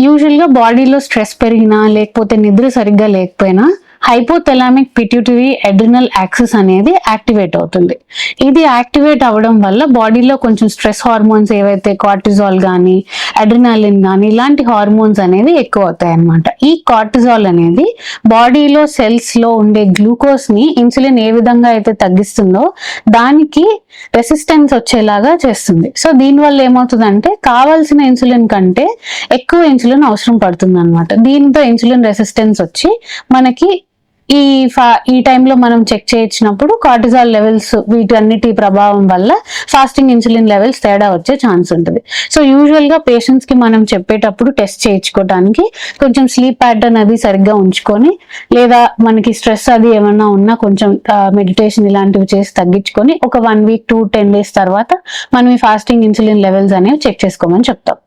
యూజువల్గా బాడీలో స్ట్రెస్ పెరిగినా లేకపోతే నిద్ర సరిగ్గా లేకపోయినా హైపోథెలామిక్ పిట్యూటరీ ఎడ్రినల్ యాక్సెస్ అనేది యాక్టివేట్ అవుతుంది. ఇది యాక్టివేట్ అవ్వడం వల్ల బాడీలో కొంచెం స్ట్రెస్ హార్మోన్స్ ఏవైతే కార్టిజాల్ కానీ అడ్రినాలిన్ కానీ ఇలాంటి హార్మోన్స్ అనేవి ఎక్కువ అవుతాయి అన్నమాట. ఈ కార్టిజాల్ అనేది బాడీలో సెల్స్లో ఉండే గ్లూకోజ్ని ఇన్సులిన్ ఏ విధంగా అయితే తగ్గిస్తుందో దానికి రెసిస్టెన్స్ వచ్చేలాగా చేస్తుంది. సో దీనివల్ల ఏమవుతుందంటే కావాల్సిన ఇన్సులిన్ కంటే ఎక్కువ ఇన్సులిన్ అవసరం పడుతుంది అనమాట దీంతో ఇన్సులిన్ రెసిస్టెన్స్ వచ్చి మనకి ఈ ఫా ఈ టైంలో మనం చెక్ చేయించినప్పుడు కార్టిజాల్ లెవెల్స్ వీటన్నిటి ప్రభావం వల్ల ఫాస్టింగ్ ఇన్సులిన్ లెవెల్స్ తేడా వచ్చే ఛాన్స్ ఉంటుంది. సో యూజువల్గా పేషెంట్స్కి పేషెంట్స్కి మనం చెప్పేటప్పుడు టెస్ట్ చేయించుకోవడానికి కొంచెం స్లీప్ ప్యాటర్న్ అది సరిగ్గా ఉంచుకొని లేదా మనకి స్ట్రెస్ అది ఏమన్నా ఉన్నా కొంచెం మెడిటేషన్ ఇలాంటివి చేసి తగ్గించుకొని ఒక one week two ten days తర్వాత మనం ఈ ఫాస్టింగ్ ఇన్సులిన్ లెవెల్స్ అనేవి చెక్ చేసుకోమని చెప్తాం.